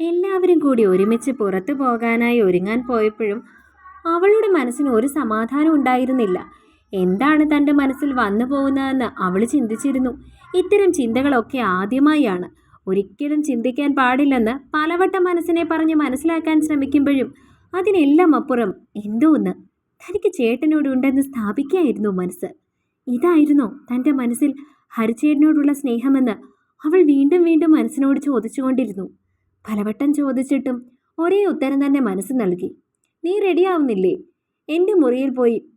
എല്ലാവരും കൂടി ഒരുമിച്ച് പുറത്തു പോകാനായി ഒരുങ്ങാൻ പോയപ്പോഴും അവളുടെ മനസ്സിന് ഒരു സമാധാനം ഉണ്ടായിരുന്നില്ല. എന്താണ് തന്റെ മനസ്സിൽ വന്നു പോകുന്നതെന്ന് അവൾ ചിന്തിച്ചിരുന്നു. ഇത്തരം ചിന്തകളൊക്കെ ആദ്യമായാണ്. ഒരിക്കലും ചിന്തിക്കാൻ പാടില്ലെന്ന് പലവട്ടം മനസ്സിനെ പറഞ്ഞ് മനസ്സിലാക്കാൻ ശ്രമിക്കുമ്പോഴും അതിനെല്ലാം അപ്പുറം എന്തോ ഒന്ന് തനിക്ക് ചേട്ടനോട് ഉണ്ടെന്ന് സ്ഥാപിക്കായിരുന്നു മനസ്സ്. ഇതായിരുന്നോ തന്റെ മനസ്സിൽ ഹരിചേട്ടനോടുള്ള സ്നേഹമെന്ന് അവൾ വീണ്ടും വീണ്ടും മനസ്സിനോട് ചോദിച്ചുകൊണ്ടിരുന്നു. പലവട്ടം ചോദിച്ചിട്ടും ഒരേ ഉത്തരം തന്നെ മനസ്സ് നൽകി. നീ റെഡിയാവുന്നില്ലേ? എന്റെ മുറിയിൽ പോയി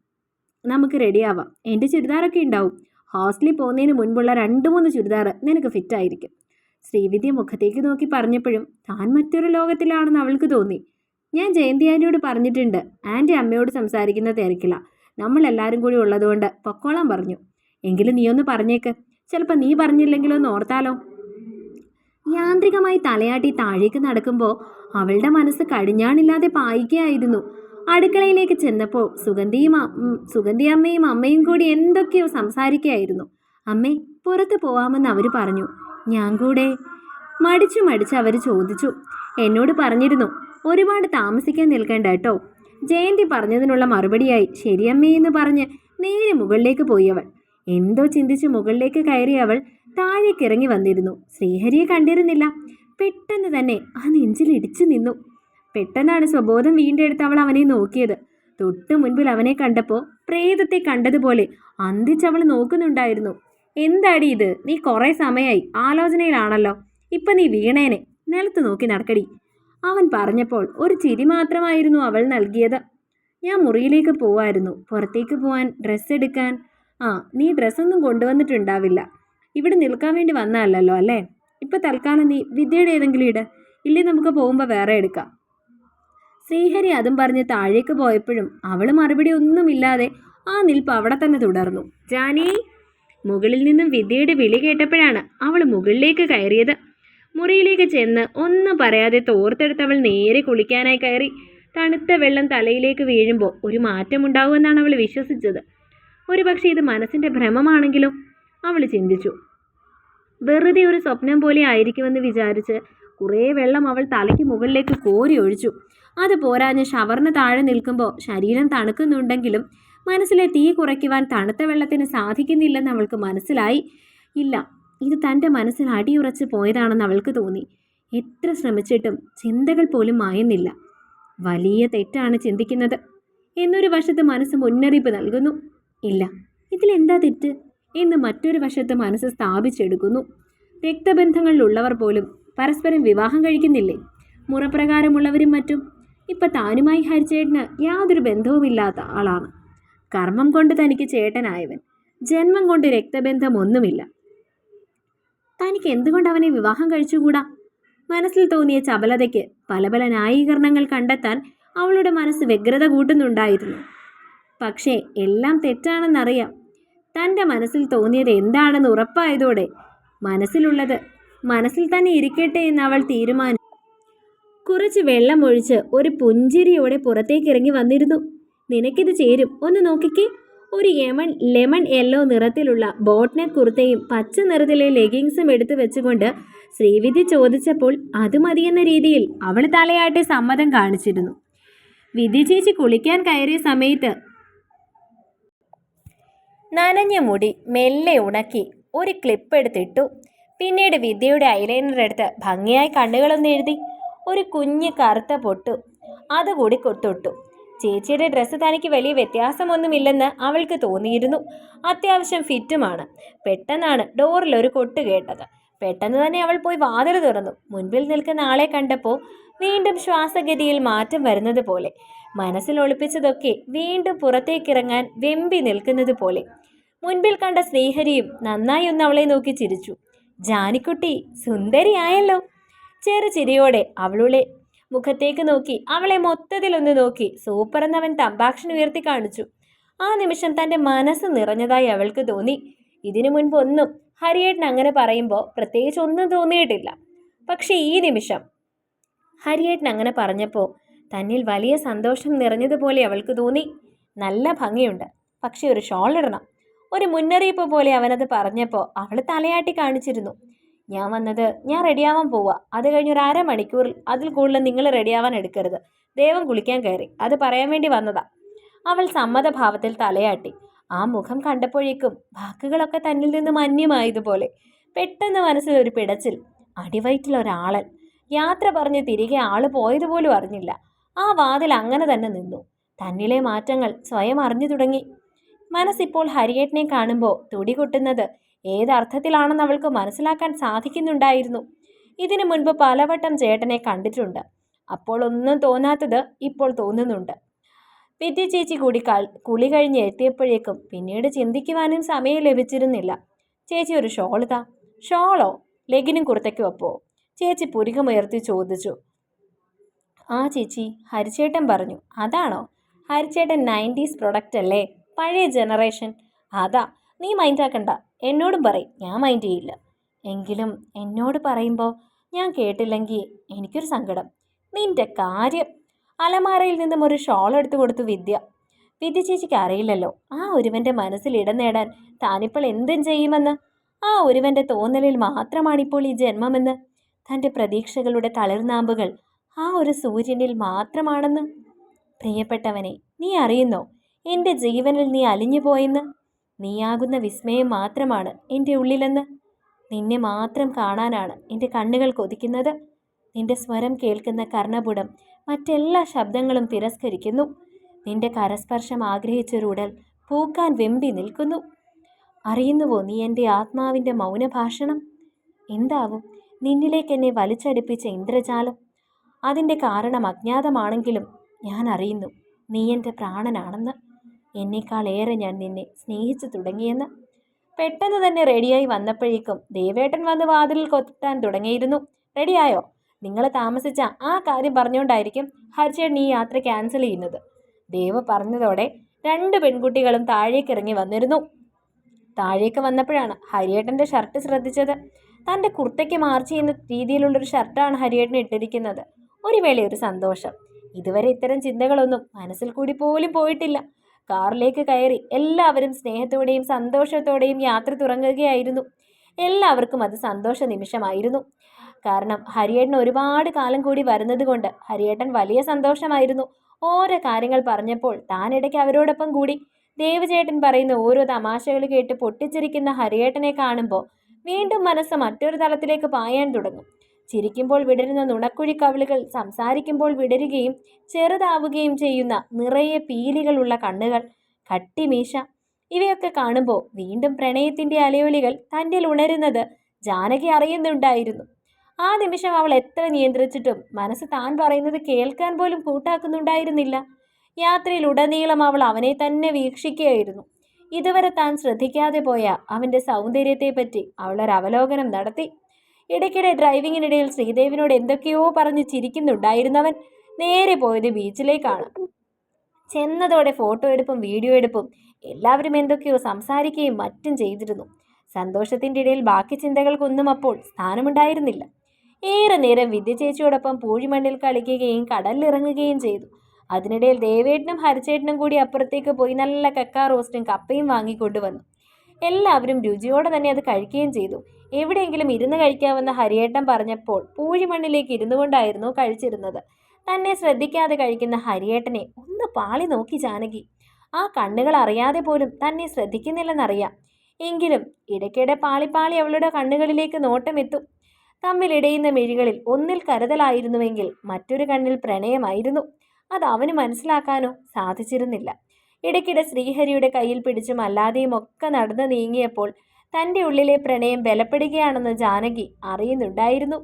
നമുക്ക് റെഡിയാവാം. എന്റെ ചുരിദാറൊക്കെ ഉണ്ടാവും. ഹോസ്റ്റലിൽ പോകുന്നതിന് മുൻപുള്ള രണ്ട് മൂന്ന് ചുരിദാർ നിനക്ക് ഫിറ്റായിരിക്കും ശ്രീവിദ്യ മുഖത്തേക്ക് നോക്കി പറഞ്ഞപ്പോഴും താൻ മറ്റൊരു ലോകത്തിലാണെന്ന് അവൾക്ക് തോന്നി. ഞാൻ ജയന്തി ആന്റിയോട് പറഞ്ഞിട്ടുണ്ട്. ആന്റി അമ്മയോട് സംസാരിക്കുന്ന തിരക്കില്ല നമ്മളെല്ലാവരും കൂടി ഉള്ളതുകൊണ്ട് പൊക്കോളം പറഞ്ഞു. എങ്കിലും നീ ഒന്ന് പറഞ്ഞേക്ക്. ചിലപ്പോൾ നീ പറഞ്ഞില്ലെങ്കിലോ ഒന്ന് ഓർത്താലോ? യാന്ത്രികമായി തലയാട്ടി താഴേക്ക് നടക്കുമ്പോൾ അവളുടെ മനസ്സ് കടിഞ്ഞാണില്ലാതെ പായിക്കുകയായിരുന്നു അടുക്കളയിലേക്ക് ചെന്നപ്പോൾ സുഗന്ധിയും സുഗന്ധി അമ്മയും അമ്മയും കൂടി എന്തൊക്കെയോ സംസാരിക്കുകയായിരുന്നു. അമ്മേ പുറത്ത് പോവാമെന്ന് അവർ പറഞ്ഞു. ഞാൻ കൂടെ. മടിച്ചു മടിച്ച് അവർ ചോദിച്ചു. എന്നോട് പറഞ്ഞിരുന്നു ഒരുപാട് താമസിക്കാൻ നിൽക്കേണ്ട കേട്ടോ ജയന്തി പറഞ്ഞതിനുള്ള മറുപടിയായി ശരിയമ്മേ എന്ന് പറഞ്ഞ് നേരെ മുകളിലേക്ക് പോയി അവൾ. എന്തോ ചിന്തിച്ച് മുകളിലേക്ക് കയറി അവൾ താഴേക്ക് ഇറങ്ങി വന്നിരുന്നു. ശ്രീഹരിയെ കണ്ടിരുന്നില്ല. പെട്ടെന്ന് തന്നെ ആ നെഞ്ചിൽ ഇടിച്ചു നിന്നു. പെട്ടെന്നാണ് സ്വബോധം വീണ്ടെടുത്ത് അവൾ അവനെ നോക്കിയത്. തൊട്ടു മുൻപിൽ അവനെ കണ്ടപ്പോൾ പ്രേതത്തെ കണ്ടതുപോലെ അന്തിച്ചവൾ നോക്കുന്നുണ്ടായിരുന്നു. എന്താടി ഇത്? നീ കുറേ സമയമായി ആലോചനയിലാണല്ലോ. ഇപ്പം നീ വീണേനെ. നിലത്ത് നോക്കി നടക്കടി. അവൻ പറഞ്ഞപ്പോൾ ഒരു ചിരി മാത്രമായിരുന്നു അവൾ നൽകിയത്. ഞാൻ മുറിയിലേക്ക് പോവായിരുന്നു. പുറത്തേക്ക് പോവാൻ ഡ്രസ്സ് എടുക്കാൻ ആ നീ ഡ്രസ്സൊന്നും കൊണ്ടുവന്നിട്ടുണ്ടാവില്ല. ഇവിടെ നിൽക്കാൻ വേണ്ടി വന്നതല്ലല്ലോ അല്ലേ? ഇപ്പം തൽക്കാലം നീ വിദ്യയുടെ ഏതെങ്കിലും ഇട്. ഇല്ലേ നമുക്ക് പോകുമ്പോൾ വേറെ എടുക്കാം. ശ്രീഹരി അതും പറഞ്ഞ് താഴേക്ക് പോയപ്പോഴും അവൾ മറുപടി ഒന്നുമില്ലാതെ ആ നിൽപ്പ് അവിടെ തന്നെ തുടർന്നു. ജാനി മുകളിൽ നിന്നും വിദ്യയുടെ വിളി കേട്ടപ്പോഴാണ് അവൾ മുകളിലേക്ക് കയറിയത്. മുറിയിലേക്ക് ചെന്ന് ഒന്നും പറയാതെ തോർത്തെടുത്ത് അവൾ നേരെ കുളിക്കാനായി കയറി. തണുത്ത വെള്ളം തലയിലേക്ക് വീഴുമ്പോൾ ഒരു മാറ്റമുണ്ടാകുമെന്നാണ് അവൾ വിശ്വസിച്ചത്. ഒരുപക്ഷെ ഇത് മനസ്സിന്റെ ഭ്രമമാണെങ്കിലും അവൾ ചിന്തിച്ചു. വെറുതെ ഒരു സ്വപ്നം പോലെ ആയിരിക്കുമെന്ന് വിചാരിച്ച് കുറേ വെള്ളം അവൾ തലയ്ക്ക് മുകളിലേക്ക് കോരി ഒഴിച്ചു. അത് പോരാഞ്ഞ് ഷവറിന് താഴെ നിൽക്കുമ്പോൾ ശരീരം തണുക്കുന്നുണ്ടെങ്കിലും മനസ്സിലെ തീ കുറയ്ക്കുവാൻ തണുത്ത വെള്ളത്തിന് സാധിക്കുന്നില്ലെന്ന് അവൾക്ക് മനസ്സിലായി. ഇല്ല ഇത് തന്റെ മനസ്സിൽ അടിയുറച്ച് പോയതാണെന്ന് അവൾക്ക് തോന്നി. എത്ര ശ്രമിച്ചിട്ടും ചിന്തകൾ പോലും മായുന്നില്ല. വലിയ തെറ്റാണ് ചിന്തിക്കുന്നത്. എന്നൊരു വശത്ത് മനസ്സ് മുന്നറിയിപ്പ് നൽകുന്നു. ഇല്ല ഇതിലെന്താ തെറ്റ്? എന്ന് മറ്റൊരു വശത്ത് മനസ്സ് സ്ഥാപിച്ചെടുക്കുന്നു. രക്തബന്ധങ്ങളിലുള്ളവർ പോലും പരസ്പരം വിവാഹം കഴിക്കുന്നില്ലേ? മുറപ്രകാരമുള്ളവരും മറ്റും. ഇപ്പം താനുമായി ഹരിച്ചേട്ടന് യാതൊരു ബന്ധവുമില്ലാത്ത ആളാണ്. കർമ്മം കൊണ്ട് തനിക്ക് ചേട്ടനായവൻ. ജന്മം കൊണ്ട് രക്തബന്ധം ഒന്നുമില്ല തനിക്ക് എന്തുകൊണ്ട് അവനെ വിവാഹം കഴിച്ചുകൂടാ? മനസ്സിൽ തോന്നിയ ചപലതയ്ക്ക് പല പല ന്യായീകരണങ്ങൾ കണ്ടെത്താൻ അവളുടെ മനസ്സ് വ്യഗ്രത കൂട്ടുന്നുണ്ടായിരുന്നു. പക്ഷേ എല്ലാം തെറ്റാണെന്നറിയാം. തന്റെ മനസ്സിൽ തോന്നിയത് എന്താണെന്ന് ഉറപ്പായതോടെ മനസ്സിലുള്ളത് മനസ്സിൽ തന്നെ ഇരിക്കട്ടെ എന്ന് അവൾ തീരുമാനിച്ചു കുറച്ച് വെള്ളമൊഴിച്ച് ഒരു പുഞ്ചിരിയോടെ പുറത്തേക്ക് ഇറങ്ങി വന്നിരുന്നു. നിനക്കിത് ചേരും. ഒന്ന് നോക്കിക്കേ. ഒരു യമൺ ലെമൺ യെല്ലോ നിറത്തിലുള്ള ബോട്ട്നെ കുർത്തയും പച്ച നിറത്തിലെ ലെഗിങ്സും എടുത്തു വെച്ചുകൊണ്ട് ശ്രീവിധി ചോദിച്ചപ്പോൾ അത് മതിയെന്ന രീതിയിൽ അവൾ തലയാട്ടി സമ്മതം കാണിച്ചിരുന്നു. വിധി ചേച്ചി കുളിക്കാൻ കയറിയ സമയത്ത് നനഞ്ഞ മുടി മെല്ലെ ഉണക്കി ഒരു ക്ലിപ്പ് എടുത്തിട്ടു. പിന്നീട് വിദ്യയുടെ ഐലൈനർ എടുത്ത് ഭംഗിയായി കണ്ണുകളൊന്ന് എഴുതി. ഒരു കുഞ്ഞ് കറുത്ത പൊട്ടു. അതുകൂടി കൊത്തൊട്ടു ചേച്ചിയുടെ ഡ്രസ്സ് തനിക്ക് വലിയ വ്യത്യാസമൊന്നുമില്ലെന്ന് അവൾക്ക് തോന്നിയിരുന്നു. അത്യാവശ്യം ഫിറ്റുമാണ് പെട്ടെന്നാണ് ഡോറിൽ ഒരു കൊട്ട് കേട്ടത്. പെട്ടെന്ന് തന്നെ അവൾ പോയി വാതിൽ തുറന്നു. മുൻപിൽ നിൽക്കുന്ന ആളെ കണ്ടപ്പോൾ വീണ്ടും ശ്വാസഗതിയിൽ മാറ്റം വരുന്നത് പോലെ. മനസ്സിൽ ഒളിപ്പിച്ചതൊക്കെ വീണ്ടും പുറത്തേക്കിറങ്ങാൻ വെമ്പി നിൽക്കുന്നത് പോലെ. മുൻപിൽ കണ്ട ശ്രീഹരിയും നന്നായി ഒന്ന് അവളെ നോക്കി ചിരിച്ചു. ജാനിക്കുട്ടി സുന്ദരിയായല്ലോ. ചെറു ചിരിയോടെ അവളുടെ മുഖത്തേക്ക് നോക്കി അവളെ മൊത്തത്തിലൊന്ന് നോക്കി സൂപ്പർ എന്നവൻ തമ്പാക്ഷൻ ഉയർത്തി കാണിച്ചു. ആ നിമിഷം തന്റെ മനസ്സ് നിറഞ്ഞതായി അവൾക്ക് തോന്നി. ഇതിനു മുൻപ് ഒന്നും ഹരിയേട്ടൻ അങ്ങനെ പറയുമ്പോൾ പ്രത്യേകിച്ച് ഒന്നും തോന്നിയിട്ടില്ല. പക്ഷേ ഈ നിമിഷം ഹരിയേട്ടൻ അങ്ങനെ പറഞ്ഞപ്പോൾ തന്നിൽ വലിയ സന്തോഷം നിറഞ്ഞതുപോലെ അവൾക്ക് തോന്നി. നല്ല ഭംഗിയുണ്ട്. പക്ഷേ ഒരു ഷോൾ ഇടണം. ഒരു മുന്നറിയിപ്പ് പോലെ അവനത് പറഞ്ഞപ്പോൾ അവൾ തലയാട്ടി കാണിച്ചിരുന്നു. ഞാൻ വന്നത് ഞാൻ റെഡിയാവാൻ പോവാ. അത് കഴിഞ്ഞ് ഒരു അരമണിക്കൂറിൽ അതിൽ കൂടുതൽ നിങ്ങൾ റെഡിയാവാൻ എടുക്കരുത്. ദേവം കുളിക്കാൻ കയറി. അത് പറയാൻ വേണ്ടി വന്നതാ. അവൾ സമ്മതഭാവത്തിൽ തലയാട്ടി. ആ മുഖം കണ്ടപ്പോഴേക്കും വാക്കുകളൊക്കെ തന്നിൽ നിന്ന് മന്യമായതുപോലെ പെട്ടെന്ന് മനസ്സിൽ ഒരു പിടച്ചിൽ. അടിവയറ്റിൽ ഒരാളൻ. യാത്ര പറഞ്ഞ് തിരികെ ആൾ പോയതുപോലും അറിഞ്ഞില്ല. ആ വാതിൽ അങ്ങനെ തന്നെ നിന്നു. തന്നിലെ മാറ്റങ്ങൾ സ്വയം അറിഞ്ഞു തുടങ്ങി. മനസ്സിപ്പോൾ ഹരിയേട്ടനെ കാണുമ്പോൾ തുടി കൊട്ടുന്നത് ഏതർത്ഥത്തിലാണെന്ന് അവൾക്ക് മനസ്സിലാക്കാൻ സാധിക്കുന്നുണ്ടായിരുന്നു. ഇതിനു മുൻപ് പലവട്ടം ചേട്ടനെ കണ്ടിട്ടുണ്ട്. അപ്പോൾ ഒന്നും തോന്നാത്തത് ഇപ്പോൾ തോന്നുന്നുണ്ട്. പിറ്റി ചേച്ചി കൂടി കുളി കഴിഞ്ഞ് എത്തിയപ്പോഴേക്കും പിന്നീട് ചിന്തിക്കുവാനും സമയം ലഭിച്ചിരുന്നില്ല. ചേച്ചി ഒരു ഷോൾ താ. ഷോളോ? ലെഗിനും കുർത്തയ്ക്കും അപ്പോ? ചേച്ചി പുരികമുയർത്തി ചോദിച്ചു. ആ ചേച്ചി ഹരിച്ചേട്ടൻ പറഞ്ഞു അതാണോ? ഹരിച്ചേട്ടൻ നയന്റീസ് പ്രൊഡക്റ്റ് അല്ലേ? പഴയ ജനറേഷൻ. അതാ നീ മൈൻഡ് ആക്കണ്ട. എന്നോടും പറയും ഞാൻ മൈൻഡ് ചെയ്യില്ല. എങ്കിലും എന്നോട് പറയുമ്പോൾ ഞാൻ കേട്ടില്ലെങ്കിൽ എനിക്കൊരു സങ്കടം. നിന്റെ കാര്യം. അലമാരയിൽ നിന്നും ഒരു ഷോൾ എടുത്തു കൊടുത്തു വിദ്യ. വിദ്യ ചേച്ചിക്ക് അറിയില്ലല്ലോ. ആ ഒരുവന്റെ മനസ്സിൽ ഇടം നേടാൻ താനിപ്പോൾ എന്തും ചെയ്യുമെന്ന്. ആ ഒരുവന്റെ തോന്നലിൽ മാത്രമാണിപ്പോൾ ഈ ജന്മമെന്ന്. തന്റെ പ്രതീക്ഷകളുടെ തളിർനാമ്പുകൾ ആ ഒരു സൂര്യനിൽ മാത്രമാണെന്ന്? പ്രിയപ്പെട്ടവനെ നീ അറിയുന്നോ? എന്റെ ജീവനിൽ നീ അലിഞ്ഞു പോയെന്ന്? നീയാകുന്ന വിസ്മയം മാത്രമാണ് എന്റെ ഉള്ളിലെന്ന്? നിന്നെ മാത്രം കാണാനാണ് എന്റെ കണ്ണുകൾ കൊതിക്കുന്നത്? നിന്റെ സ്വരം കേൾക്കുന്ന കർണപുടം മറ്റെല്ലാ ശബ്ദങ്ങളും തിരസ്കരിക്കുന്നു. നിന്റെ കരസ്പർശം ആഗ്രഹിച്ചൊരു ഉടൽ പൂക്കാൻ വെമ്പി നിൽക്കുന്നു. അറിയുന്നുവോ നീ എന്റെ ആത്മാവിന്റെ മൗനഭാഷണം? എന്താവും? നിന്നിലേക്ക് എന്നെ വലിച്ചടുപ്പിച്ച ഇന്ദ്രജാലം. അതിന്റെ കാരണം അജ്ഞാതമാണെങ്കിലും ഞാൻ അറിയുന്നു. നീ എന്റെ പ്രാണനാണെന്ന്. എന്നേക്കാളേറെ ഞാൻ നിന്നെ സ്നേഹിച്ചു തുടങ്ങിയെന്ന്. പെട്ടെന്ന് തന്നെ റെഡിയായി വന്നപ്പോഴേക്കും ദേവേട്ടൻ വന്ന് വാതിലിൽ കൊത്താൻ തുടങ്ങിയിരുന്നു. റെഡിയായോ? നിങ്ങൾ താമസിച്ച ആ കാര്യം പറഞ്ഞുകൊണ്ടായിരിക്കും ഹരിച്ചേട്ടൻ ഈ യാത്ര ക്യാൻസൽ ചെയ്യുന്നത്. ദേവ് പറഞ്ഞതോടെ രണ്ട് പെൺകുട്ടികളും താഴേക്കിറങ്ങി വന്നിരുന്നു. താഴേക്ക് വന്നപ്പോഴാണ് ഹരിയേട്ടന്റെ ഷർട്ട് ശ്രദ്ധിച്ചത്. തന്റെ കുർത്തയ്ക്ക് മാർച്ച് ചെയ്യുന്ന രീതിയിലുള്ളൊരു ഷർട്ടാണ് ഹരിയേട്ടൻ ഇട്ടിരിക്കുന്നത്. ഒരു വേള ഒരു സന്തോഷം. ഇതുവരെ ഇത്തരം ചിന്തകളൊന്നും മനസ്സിൽ കൂടി പോലും പോയിട്ടില്ല. കാറിലേക്ക് കയറി എല്ലാവരും സ്നേഹത്തോടെയും സന്തോഷത്തോടെയും യാത്ര തുടങ്ങുകയായിരുന്നു എല്ലാവർക്കും അത് സന്തോഷ നിമിഷമായിരുന്നു. കാരണം ഹരിയേട്ടൻ ഒരുപാട് കാലം കൂടി വരുന്നത് കൊണ്ട് ഹരിയേട്ടൻ വലിയ സന്തോഷമായിരുന്നു. ഓരോ കാര്യങ്ങൾ പറഞ്ഞപ്പോൾ താനിടയ്ക്ക് അവരോടൊപ്പം കൂടി ദേവചേട്ടൻ പറയുന്ന ഓരോ തമാശകൾ കേട്ട് പൊട്ടിച്ചിരിക്കുന്ന ഹരിയേട്ടനെ കാണുമ്പോൾ വീണ്ടും മനസ്സ് മറ്റൊരു തലത്തിലേക്ക് പായാൻ തുടങ്ങും. ചിരിക്കുമ്പോൾ വിടരുന്ന നുണക്കുഴി കവിളുകൾ സംസാരിക്കുമ്പോൾ വിടരുകയും ചെറുതാവുകയും ചെയ്യുന്ന നിറയെ പീലികളുള്ള കണ്ണുകൾ കട്ടിമീശ ഇവയൊക്കെ കാണുമ്പോൾ വീണ്ടും പ്രണയത്തിന്റെ അലയൊലികൾ തന്റെ ഉണരുന്നത് ജാനകി അറിയുന്നുണ്ടായിരുന്നു. ആ നിമിഷം അവൾ എത്ര നിയന്ത്രിച്ചിട്ടും മനസ്സ് താൻ പറയുന്നത് കേൾക്കാൻ പോലും കൂട്ടാക്കുന്നുണ്ടായിരുന്നില്ല. യാത്രയിൽ ഉടനീളം അവൾ അവനെ തന്നെ വീക്ഷിക്കുകയായിരുന്നു. ഇതുവരെ താൻ ശ്രദ്ധിക്കാതെ പോയ അവന്റെ സൗന്ദര്യത്തെപ്പറ്റി അവളൊരു അവലോകനം നടത്തി. ഇടയ്ക്കിടെ ഡ്രൈവിങ്ങിനിടയിൽ ശ്രീദേവിനോട് എന്തൊക്കെയോ പറഞ്ഞ് ചിരിക്കുന്നുണ്ടായിരുന്നവൻ നേരെ പോയത് ബീച്ചിലേക്കാണ്. ചെന്നതോടെ ഫോട്ടോ എടുപ്പും വീഡിയോ എടുപ്പും എല്ലാവരും എന്തൊക്കെയോ സംസാരിക്കുകയും മറ്റും ചെയ്തിരുന്നു. സന്തോഷത്തിന്റെ ഇടയിൽ ബാക്കി ചിന്തകൾക്കൊന്നും അപ്പോൾ സ്ഥാനമുണ്ടായിരുന്നില്ല. ഏറെ നേരം വിദ്യ ചേച്ചിയോടൊപ്പം പൂഴിമണ്ണിൽ കളിക്കുകയും കടലിലിറങ്ങുകയും ചെയ്തു. അതിനിടയിൽ ദേവേട്ടനും ഹരിച്ചേട്ടനും കൂടി അപ്പുറത്തേക്ക് പോയി നല്ല കക്ക റോസ്റ്റും കപ്പയും വാങ്ങിക്കൊണ്ടുവന്നു എല്ലാവരും രുചിയോടെ തന്നെ അത് കഴിക്കുകയും ചെയ്തു. എവിടെയെങ്കിലും ഇരുന്ന് കഴിക്കാമെന്ന് ഹരിയേട്ടൻ പറഞ്ഞപ്പോൾ പൂഴിമണ്ണിലേക്ക് ഇരുന്നു കൊണ്ടായിരുന്നു കഴിച്ചിരുന്നത്. തന്നെ ശ്രദ്ധിക്കാതെ കഴിക്കുന്ന ഹരിയേട്ടനെ ഒന്ന് പാളി നോക്കി ജാനകി. ആ കണ്ണുകൾ അറിയാതെ പോലും തന്നെ ശ്രദ്ധിക്കുന്നില്ലെന്നറിയാം. എങ്കിലും ഇടയ്ക്കിടെ പാളിപ്പാളി അവളുടെ കണ്ണുകളിലേക്ക് നോട്ടമെത്തും. തമ്മിലിടയുന്ന മിഴികളിൽ ഒന്നിൽ കരുതലായിരുന്നുവെങ്കിൽ മറ്റൊരു കണ്ണിൽ പ്രണയമായിരുന്നു. അത് അവന് മനസ്സിലാക്കാനോ സാധിച്ചിരുന്നില്ല. ഇടയ്ക്കിടെ ശ്രീഹരിയുടെ കയ്യിൽ പിടിച്ചും അല്ലാതെയും ഒക്കെ നടന്നു നീങ്ങിയപ്പോൾ തന്റെ ഉള്ളിലെ പ്രണയം ബലപ്പെടുകയാണെന്ന് ജാനകി അറിയുന്നുണ്ടായിരുന്നു.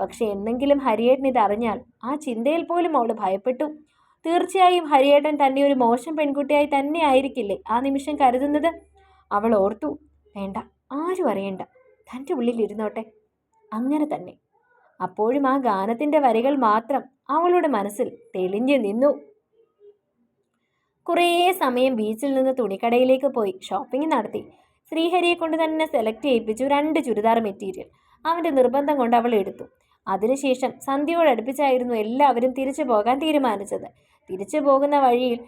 പക്ഷെ എന്നെങ്കിലും ഹരിയേട്ടൻ ഇതറിഞ്ഞാൽ ആ ചിന്തയിൽ പോലും അവൾ ഭയപ്പെട്ടു. തീർച്ചയായും ഹരിയേട്ടൻ തന്നെ ഒരു മോശം പെൺകുട്ടിയായി തന്നെ ആയിരിക്കില്ലേ ആ നിമിഷം കരുതുന്നത്? അവൾ ഓർത്തു വേണ്ട ആരും അറിയണ്ട. തന്റെ ഉള്ളിലിരുന്നോട്ടെ. അങ്ങനെ തന്നെ. അപ്പോഴും ആ ഗാനത്തിന്റെ വരികൾ മാത്രം അവളുടെ മനസ്സിൽ തെളിഞ്ഞു നിന്നു. കുറേ സമയം ബീച്ചിൽ നിന്ന് തുണിക്കടയിലേക്ക് പോയി ഷോപ്പിംഗ് നടത്തി. ശ്രീഹരിയെ കൊണ്ട് തന്നെ സെലക്ട് ചെയ്യിപ്പിച്ചു രണ്ട് ചുരിദാർ മെറ്റീരിയൽ അവന്റെ നിർബന്ധം കൊണ്ട് അവൾ എടുത്തു. അതിനുശേഷം സന്ധ്യയോട് സന്ധ്യയോടടുപ്പിച്ചായിരുന്നു എല്ലാവരും തിരിച്ചു പോകാൻ തീരുമാനിച്ചത്. തിരിച്ചു പോകുന്ന വഴിയിൽ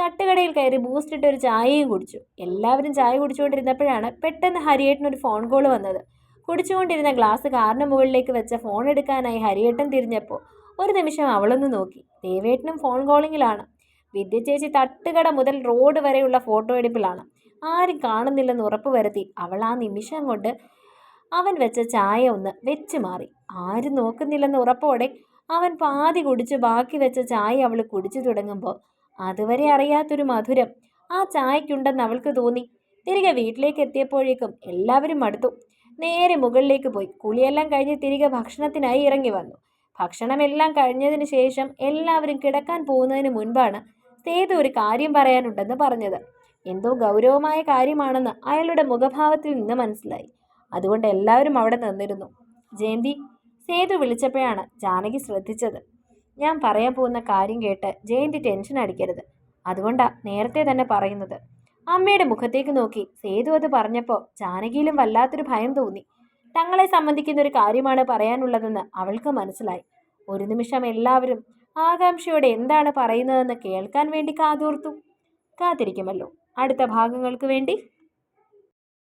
തട്ടുകടയിൽ കയറി ബൂസ്റ്റ് ഇട്ട് ഒരു ചായയും കുടിച്ചു. എല്ലാവരും ചായ കുടിച്ചുകൊണ്ടിരുന്നപ്പോഴാണ് പെട്ടെന്ന് ഹരിയേട്ടനൊരു ഫോൺ കോൾ വന്നത്. കുടിച്ചുകൊണ്ടിരുന്ന ഗ്ലാസ് കാറിന് മുകളിലേക്ക് വെച്ച ഫോൺ എടുക്കാനായി ഹരിയേട്ടൻ തിരിഞ്ഞപ്പോൾ ഒരു നിമിഷം അവളൊന്ന് നോക്കി. ദേവേട്ടനും ഫോൺ കോളിങ്ങിലാണ് വിദ്യ ചേച്ചി തട്ടുകട മുതൽ റോഡ് വരെയുള്ള ഫോട്ടോ എടുപ്പിലാണ്. ആരും കാണുന്നില്ലെന്ന് ഉറപ്പ് വരുത്തി അവൾ ആ നിമിഷം കൊണ്ട് അവൻ വെച്ച ചായ ഒന്ന് വെച്ച് മാറി. ആരും നോക്കുന്നില്ലെന്ന് ഉറപ്പോടെ അവൻ പാതി കുടിച്ച് ബാക്കി വെച്ച ചായ അവൾ കുടിച്ചു തുടങ്ങുമ്പോൾ അതുവരെ അറിയാത്തൊരു മധുരം ആ ചായക്കുണ്ടെന്ന് അവൾക്ക് തോന്നി. തിരികെ വീട്ടിലേക്ക് എത്തിയപ്പോഴേക്കും എല്ലാവരും മടുത്തു. നേരെ മുകളിലേക്ക് പോയി. കുളിയെല്ലാം കഴിഞ്ഞ് തിരികെ ഭക്ഷണത്തിനായി ഇറങ്ങി വന്നു. ഭക്ഷണമെല്ലാം കഴിഞ്ഞതിന് ശേഷം എല്ലാവരും കിടക്കാൻ പോകുന്നതിന് മുൻപാണ് സേതു ഒരു കാര്യം പറയാനുണ്ടെന്ന് പറഞ്ഞത്. എന്തോ ഗൗരവമായ കാര്യമാണെന്ന് അയാളുടെ മുഖഭാവത്തിൽ നിന്ന് മനസ്സിലായി. അതുകൊണ്ട് എല്ലാവരും അവിടെ നിന്നിരുന്നു. ജയന്തി സേതു വിളിച്ചപ്പോഴാണ് ജാനകി ശ്രദ്ധിച്ചത്. ഞാൻ പറയാൻ പോകുന്ന കാര്യം കേട്ട് ജയന്തി ടെൻഷൻ അടിക്കരുത്. അതുകൊണ്ടാണ് നേരത്തെ തന്നെ പറയുന്നത്. അമ്മയുടെ മുഖത്തേക്ക് നോക്കി. സേതു അത് പറഞ്ഞപ്പോൾ ജാനകിയിലും വല്ലാത്തൊരു ഭയം തോന്നി. തങ്ങളെ സംബന്ധിക്കുന്ന ഒരു കാര്യമാണ് പറയാനുള്ളതെന്ന് അവൾക്ക് മനസ്സിലായി. ഒരു നിമിഷം എല്ലാവരും ആകാംക്ഷയോടെ എന്താണ് പറയുന്നതെന്ന് കേൾക്കാൻ വേണ്ടി കാതോർത്തു. കാത്തിരിക്കുമല്ലോ. അടുത്ത ഭാഗങ്ങൾക്ക് വേണ്ടി